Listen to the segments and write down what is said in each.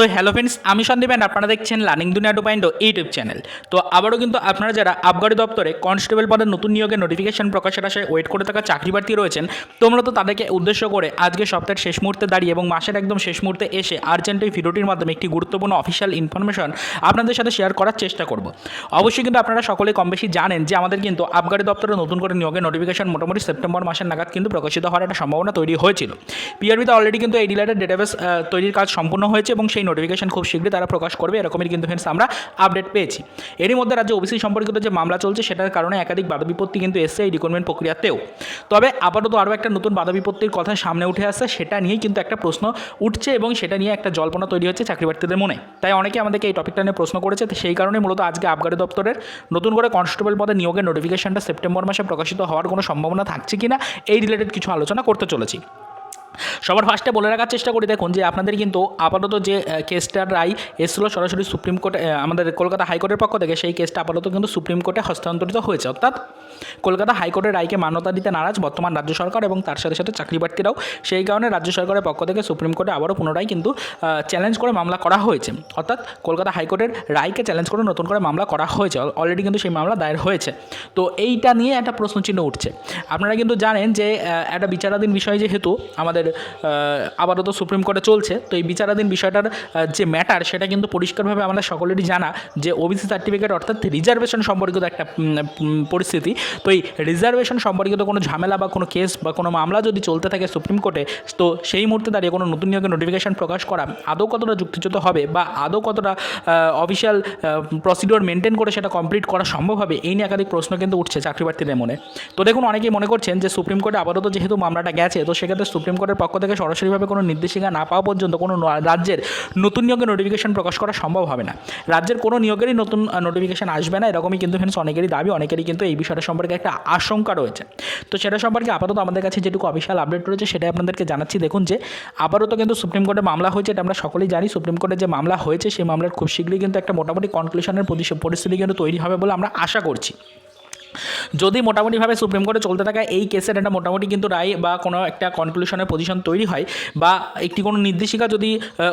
তো hello friends আমি Sandeep and আপনারা দেখছেন লার্নিং দুনিয়া টু পয়েন্ট ইউটিউব চ্যানেল তো আবারও কিন্তু আপনারা যারা আবগারি দপ্তরে কনস্টেবল পদের নতুন নিয়োগের নোটিফিকেশন প্রকাশের আশায় ওয়েট করে থাকা চাকরি প্রার্থী রয়েছেন, তোমরা তো তাদেরকে উদ্দেশ্য করে আজকে সপ্তাহের শেষ মুহূর্তে দাঁড়িয়ে এবং মাসের একদম শেষ মুহূর্তে এসে আর্জেন্ট এই ভিডিওটির মাধ্যমে একটি গুরুত্বপূর্ণ অফিসিয়াল ইনফরমেশন আপনাদের সাথে শেয়ার করার চেষ্টা করব। অবশ্যই কিন্তু আপনারা সকলে কম বেশি জানেন যে আমাদের কিন্তু আবগারি দপ্তরে নতুন করে নিয়োগের নোটিফিকেশন মোটামুটি সেপ্টেম্বর মাসের নাগাদ কিন্তু প্রকাশিত হওয়ার একটা সম্ভাবনা তৈরি হয়েছিল। পিআরবিতে অলরেডি কিন্তু এই রিলেটেড ডেটাবেস তৈরির কাজ সম্পূর্ণ হয়েছে এবং সেই নোটিফিকেশন খুব শীঘ্রই তারা প্রকাশ করবে এরকমের কিন্তু ফ্রেন্ডস আমরা আপডেট পেয়েছি। এরই মধ্যে রাজ্যে ওবিসি সম্পর্কিত যে মামলা চলছে, সেটার কারণে একাধিক বাধা বিপত্তি কিন্তু এসছে এই রিক্রুটমেন্ট প্রক্রিয়াতেও। তবে আপাতত আরও একটা নতুন বাধা বিপত্তির কথা সামনে উঠে আসছে, সেটা নিয়েই কিন্তু একটা প্রশ্ন উঠছে এবং সেটা নিয়ে একটা জল্পনা তৈরি হচ্ছে চাকরি প্রার্থীদের মনে। তাই অনেকে আমাদেরকে এই টপিকটা নিয়ে প্রশ্ন করেছে সেই কারণে মূলত আজকে আবগারি দপ্তরের নতুন করে কনস্টেবল পদে নিয়োগের নোটিফিকেশনটা সেপ্টেম্বর মাসে প্রকাশিত হওয়ার কোনো সম্ভাবনা থাকছে কিনা, এই রিলেটেড কিছু আলোচনা করতে চলেছি। সবার ফার্স্টে বলে রাখার চেষ্টা করি, দেখুন যে আপনাদের কিন্তু আপাতত যে কেসটা কেসটার রায় এসেছিল সরাসরি সুপ্রিম কোর্টে আমাদের কলকাতা হাইকোর্টের পক্ষ থেকে, সেই কেসটা আপাতত কিন্তু সুপ্রিম কোর্টে হস্তান্তরিত হয়েছে। অর্থাৎ কলকাতা হাইকোর্টের রায়কে মান্যতা দিতে নারাজ বর্তমান রাজ্য সরকার এবং তার সাথে সাথে চাকরি প্রার্থীরাও সেই কারণে রাজ্য সরকারের পক্ষ থেকে সুপ্রিম কোর্টে আবারও পুনরায় কিন্তু চ্যালেঞ্জ করে মামলা করা হয়েছে। অর্থাৎ কলকাতা হাইকোর্টের রায়কে চ্যালেঞ্জ করে নতুন করে মামলা করা হয়েছে। অলরেডি কিন্তু সেই মামলা দায়ের হয়েছে। তো এইটা নিয়ে একটা প্রশ্নচিহ্ন উঠছে। আপনারা কিন্তু জানেন যে একটা বিচারাধীন বিষয় যেহেতু আমাদের আহ, আপাতত সুপ্রিম কোর্টে চলছে তো এই বিচারাধীন বিষয়টার যে ম্যাটার সেটা কিন্তু পরিষ্কারভাবে আমাদের সকলেরই জানা যে ওবিসি সার্টিফিকেট অর্থাৎ রিজার্ভেশন সম্পর্কিত একটা পরিস্থিতি তো এই রিজার্ভেশন সম্পর্কিত কোনো ঝামেলা বা কোনো কেস বা কোনো মামলা যদি চলতে থাকে সুপ্রিম কোর্টে তো সেই মুহূর্তে দাঁড়িয়ে কোনো নতুন নিয়োগের নোটিফিকেশন প্রকাশ করা আদৌ কতটা যুক্তিযুক্ত হবে বা আদৌ কতটা অফিসিয়াল প্রসিডিওর মেনটেন করে সেটা কমপ্লিট করা সম্ভব হবে, এই নিয়ে একাধিক প্রশ্ন কিন্তু উঠছে চাকরি প্রার্থীদের মনে। তো দেখুন, অনেকেই মনে করছেন যে সুপ্রিম কোর্টে আপাতত যেহেতু মামলাটা গেছে, তো সেক্ষেত্রে সুপ্রিম কোর্টের পক্ষ থেকে সরাসরিভাবে কোনো নির্দেশিকা না পাওয়া পর্যন্ত কোনো রাজ্যের নতুন নিয়োগের নোটিফিকেশন প্রকাশ করা সম্ভব হবে না। রাজ্যের কোনো নিয়োগেরই নতুন নোটিফিকেশন আসবে না, এরকমই কিন্তু ফ্রেন্ডস অনেকেরই দাবি, অনেকেরই কিন্তু এই বিষয়টা সম্পর্কে একটা আশঙ্কা রয়েছে। তো সেটা সম্পর্কে আপাতত আমাদের কাছে যেটুকু অফিসিয়াল আপডেট রয়েছে, সেটাই আপনাদেরকে জানাচ্ছি। দেখুন যে, আপাতত কিন্তু সুপ্রিম কোর্টে মামলা হয়েছে এটা আমরা সকলেই জানি। সুপ্রিম কোর্টে যে মামলা হয়েছে, সেই মামলার খুব শীঘ্রই কিন্তু একটা মোটামুটি কনক্লুশনের পরিস্থিতি কিন্তু তৈরি হবে বলে আমরা আশা করছি। যদি মোটামুটিভাবে সুপ্রিম কোর্টে চলতে থাকা এই কেসের একটা মোটামুটি কিন্তু রায় বা কোনো একটা কনক্লুশনের পজিশন তৈরি হয় বা একটি কোনো নির্দেশিকা যদি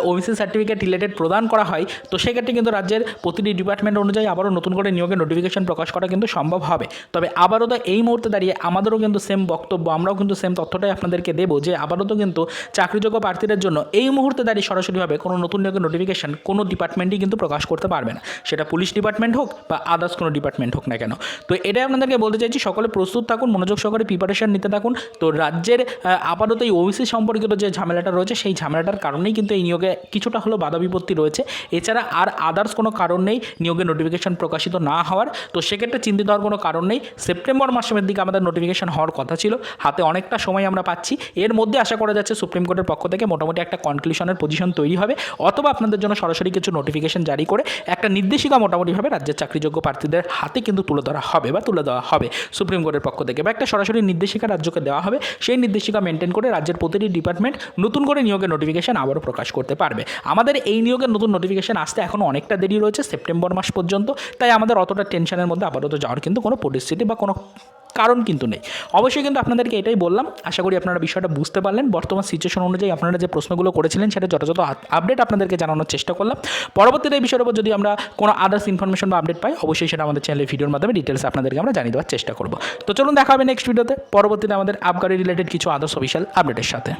ওবিসি সার্টিফিকেট রিলেটেড প্রদান করা হয়, তো সেক্ষেত্রে কিন্তু রাজ্যের প্রতিটি ডিপার্টমেন্ট অনুযায়ী আবারও নতুন করে নিয়োগের নোটিফিকেশন প্রকাশ করা কিন্তু সম্ভব হবে। তবে আবারও তো এই মুহূর্তে দাঁড়িয়ে আমাদেরও কিন্তু সেম বক্তব্য, আমরাও কিন্তু সেম তথ্যটাই আপনাদেরকে দেবো যে আবারও তো কিন্তু চাকরিযোগ্য প্রার্থীদের জন্য এই মুহূর্তে দাঁড়িয়ে সরাসরিভাবে কোনো নতুন নিয়োগের নোটিফিকেশন কোনো ডিপার্টমেন্টই কিন্তু প্রকাশ করতে পারবে না। সেটা পুলিশ ডিপার্টমেন্ট হোক বা আদার্স কোনো ডিপার্টমেন্ট হোক না কেন। তো এটাই আপনাদেরকে বলতে চাইছি, সকলে প্রস্তুত থাকুন, মনোযোগ সহকারে প্রিপারেশন নিতে থাকুন। তো রাজ্যের আপাতত এই ওবিসি সম্পর্কিত যে ঝামেলাটা রয়েছে, সেই ঝামেলাটার কারণেই কিন্তু এই নিয়োগে কিছুটা হলেও বাধা বিপত্তি রয়েছে। এছাড়া আর আদার্স কোনো কারণ নেই নিয়োগের নোটিফিকেশন প্রকাশিত না হওয়ার। তো সেক্ষেত্রে চিন্তিত হওয়ার কোনো কারণ নেই। সেপ্টেম্বর মাসের দিকে আমাদের নোটিফিকেশন হওয়ার কথা ছিল। হাতে অনেকটা সময় আমরা পাচ্ছি। এর মধ্যে আশা করা যাচ্ছে সুপ্রিম কোর্টের পক্ষ থেকে মোটামুটি একটা কনক্লুশনের পজিশন তৈরি হবে। অথবা আপনাদের জন্য সরাসরি কিছু নোটিফিকেশন জারি করে একটা নির্দেশিকা মোটামুটিভাবে রাজ্যের চাকরিযোগ্য প্রার্থীদের হাতে কিন্তু তুলে ধরা হবে বা তুলে দেওয়া হবে। সুপ্রিম কোর্টের পক্ষ থেকে বা একটা সরাসরি নির্দেশিকা রাজ্যকে দেওয়া হবে, সেই নির্দেশিকা মেনটেন করে রাজ্যের প্রতিটি ডিপার্টমেন্ট নতুন করে নিয়োগের নোটিফিকেশান আবারও প্রকাশ করতে পারবে। আমাদের এই নিয়োগের নতুন নোটিফিকেশন আসতে এখন অনেকটা দেরি রয়েছে সেপ্টেম্বর মাস পর্যন্ত, তাই আমাদের অতটা টেনশনের মধ্যে আপাতত যাওয়ার কিন্তু কোনো পরিস্থিতি বা কোনো কারণ কিন্তু নেই। অবশ্যই কিন্তু আপনাদেরকে এটাই বললাম, আশা করি আপনারা বিষয়টা বুঝতে পারলেন। বর্তমান সিচুয়েশন অনুযায়ী আপনারা যে প্রশ্নগুলো করেছিলেন, সেটা যথাযথ আপডেট আপনাদেরকে জানানোর চেষ্টা করলাম। পরবর্তীতে এই বিষয়ের উপর যদি আমরা কোনো আদার্স ইনফরমেশন বা আপডেট পাই, অবশ্যই সেটা আমাদের চ্যানেলের ভিডিওর মাধ্যমে ডিটেলস আপনাদেরকে আমরা জানিয়ে দেওয়ার চেষ্টা করব। তো চলুন দেখা হবে নেক্সট ভিডিওতে পরবর্তীতে আমাদের আবগারি রিলেটেড কিছু আদার্স অফিসিয়াল আপডেটের সাথে।